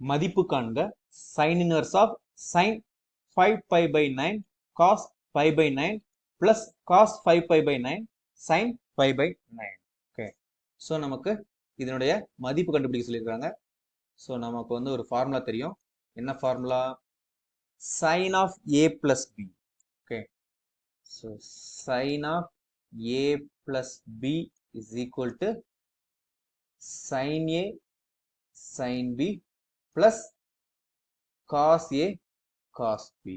மதிப்பு காண்க sine inverse of sine five pi pi nine cos five pi nine plus cos five pi pi nine sine five pi nine okay so நமக்கு இதனுடைய மதிப்பு கண்டுபிடிக்க சொல்லியிருக்காங்க. So நமக்கு வந்து ஒரு ஃபார்முலா தெரியும். என்ன formula sine of A plus B okay so sine of A plus B is equal to sine A sine B plus cos A cos B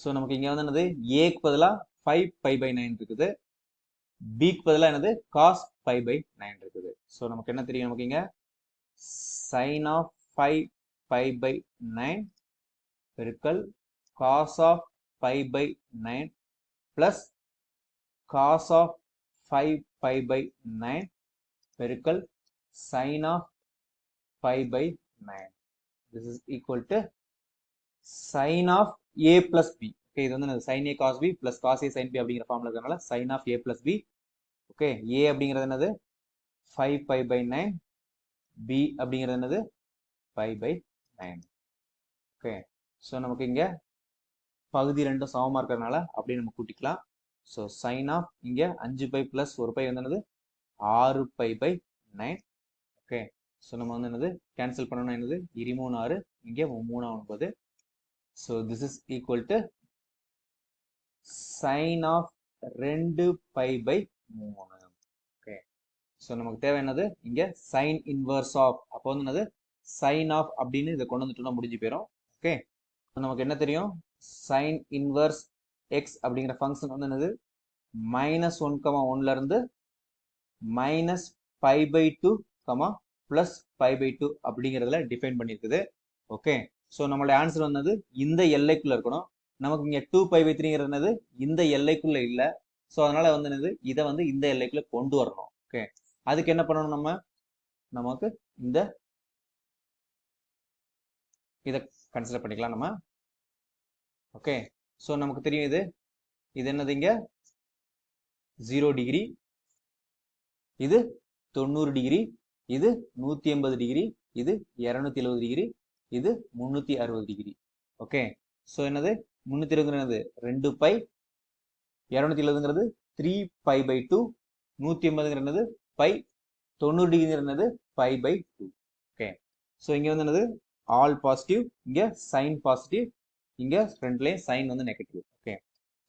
so நமக்கு இங்கே வந்து என்னது? ஏக்கு பதிலாக ஃபைவ் பை பை நைன் இருக்குது. பிக்கு பதிலாக என்னது? காஸ் ஃபைவ் பை நைன் இருக்குது. ஸோ நமக்கு என்ன தெரியும் நமக்கு இங்கே? Sine of five pi pi nine பெருக்கல் cos of five pi nine plus cos of five pi pi nine பெருக்கல் sine of five pi nine this is equal to sine of A plus B okay இது வந்து sine A cos B plus cos A sine B அப்படிங்கிற ஃபார்ம்ல இருக்கிறனால sine of A plus B okay A அப்படிங்கிறது என்னது? Five pi pi nine B அப்படிங்கிறது என்னது? Five pi nine okay so நமக்கு இங்கே பகுதி ரெண்டும் சமமாக இருக்கிறதுனால அப்படியே நம்ம கூட்டிக்கலாம். ஸோ சைன் ஆஃப் இங்கே அஞ்சு பை ப்ளஸ் ஒரு பை வந்து என்னது? ஆறு பை பை நைன் ஸோ நம்ம வந்து என்னது? கேன்சல் பண்ணணும் என்னது? இருமூணு ஆறு இங்கே மூணா ஒன்பது. So this is equal to sine of ரெண்டு பை பை மூணு. ஓகே ஸோ நமக்கு தேவை என்னது? இங்கே சைன் இன்வர்ஸ் ஆஃப் அப்போ வந்து என்னது? சைன் ஆஃப் அப்படின்னு இதை கொண்டு வந்துட்டோம்னா முடிஞ்சு போயிடும் ஓகே நமக்கு என்ன தெரியும்? சைன் இன்வர்ஸ் எக்ஸ் அப்படிங்கிற ஃபங்க்ஷன் வந்து என்னது? மைனஸ் ஒன் கமா ஒன்ல இருந்து minus five pi two comma plus five pi two அப்படிங்கிறதுல டிஃபைன் பண்ணியிருக்குது. ஓகே ஸோ நம்மளோட ஆன்சர் வந்தது இந்த எல்லைக்குள்ளே இருக்கணும். நமக்கு இங்கே டூ பை பை த்ரீங்கிறது இந்த எல்லைக்குள்ளே இல்லை. ஸோ அதனால் வந்து என்னது? இதை வந்து இந்த எல்லைக்குள்ளே கொண்டு வரணும். ஓகே அதுக்கு என்ன பண்ணணும் நம்ம? நமக்கு இந்த இதை கன்சிடர் பண்ணிக்கலாம் நம்ம. ஓகே ஸோ நமக்கு தெரியும் இது. இது என்னது இங்கே? ஜீரோ டிகிரி இது தொண்ணூறு டிகிரி இது நூத்தி எண்பது டிகிரி இது இரநூத்தி எழுபது டிகிரி இது முன்னூத்தி அறுபது டிகிரி ஓகே ஸோ என்னது? முன்னூத்தி இருபதுங்கிறது ரெண்டு பை இரநூத்தி எழுபதுங்கிறது த்ரீ பை பை டூ நூத்தி எண்பதுங்கிறது பை தொண்ணூறு டிகிரிங்கிறது pi pi two okay so இங்க வந்து என்னது? ஆல் பாசிட்டிவ் இங்க சைன் பாசிட்டிவ் இங்க ரெண்டுலேயும் சைன் வந்து negative okay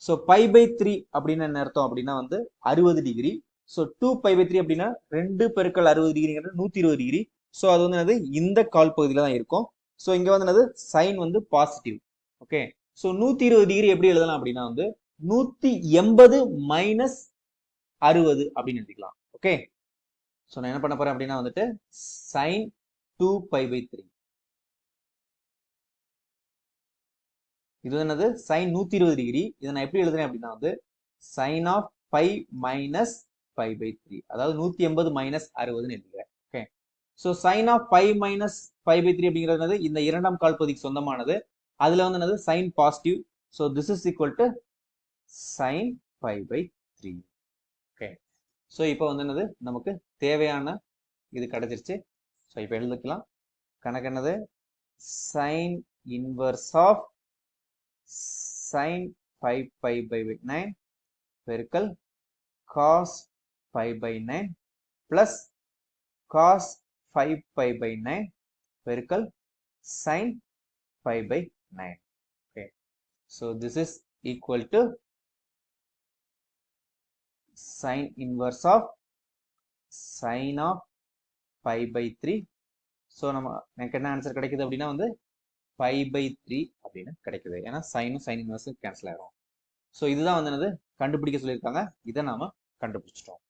so pi pi three அப்படின்னு என்ன அர்த்தம் அப்படின்னா வந்து அறுபது degree so two pi pi three அப்படின்னா ரெண்டு பெருக்கள் அறுபது டிகிரிங்கிறது நூத்தி இருபது டிகிரி ஸோ அது வந்து என்னது? இந்த கால் பகுதியில் தான் இருக்கும். ஸோ இங்க வந்து என்னது? சைன் வந்து பாசிட்டிவ் ஓகே ஸோ நூத்தி இருபது டிகிரி எப்படி எழுதலாம் அப்படின்னா வந்து நூத்தி எண்பது மைனஸ் அறுபது அப்படின்னு எழுதிக்கலாம். ஓகே ஸோ நான் என்ன பண்ண போறேன் அப்படின்னா வந்துட்டு sine two pi pi three இது என்னது? சைன் நூத்தி இருபது டிகிரி இதை நான் எப்படி எழுதுறேன் அப்படின்னா வந்து sine of pi minus five pi three அதாவது நூத்தி எண்பது மைனஸ் அறுபதுன்னு எழுதுகிறேன் okay so sine of five minus five pi three அப்படிங்கிறது இந்த இரண்டாம் கால்பகுதிக்கு சொந்தமானது. அதுல வந்து என்னது? Sine positive so this is equal to sine five pi three okay so இப்போ வந்து என்னது? நமக்கு தேவையான இது கிடைச்சிருச்சு. ஸோ இப்போ எழுதிக்கலாம். கணக்கு என்னது? Sine inverse of sine five pi pi nine பெருக்கல் cos five pi nine plus cos five pi pi nine பெருக்கல் sine five pi nine okay so this is equal to sine inverse of sine of pi pi three so நம்ம எனக்கு என்ன answer கிடைக்குது அப்படின்னா வந்து by by three அப்படின்னு கிடைக்குது. ஏன்னா சைனும் சைன் இன்வர்ஸும் கேன்சல் ஆகிடும் ஸோ இதுதான் வந்து என்னது? கண்டுபிடிக்க சொல்லியிருக்காங்க. இதை நாம் கண்டுபிடிச்சிட்டோம்.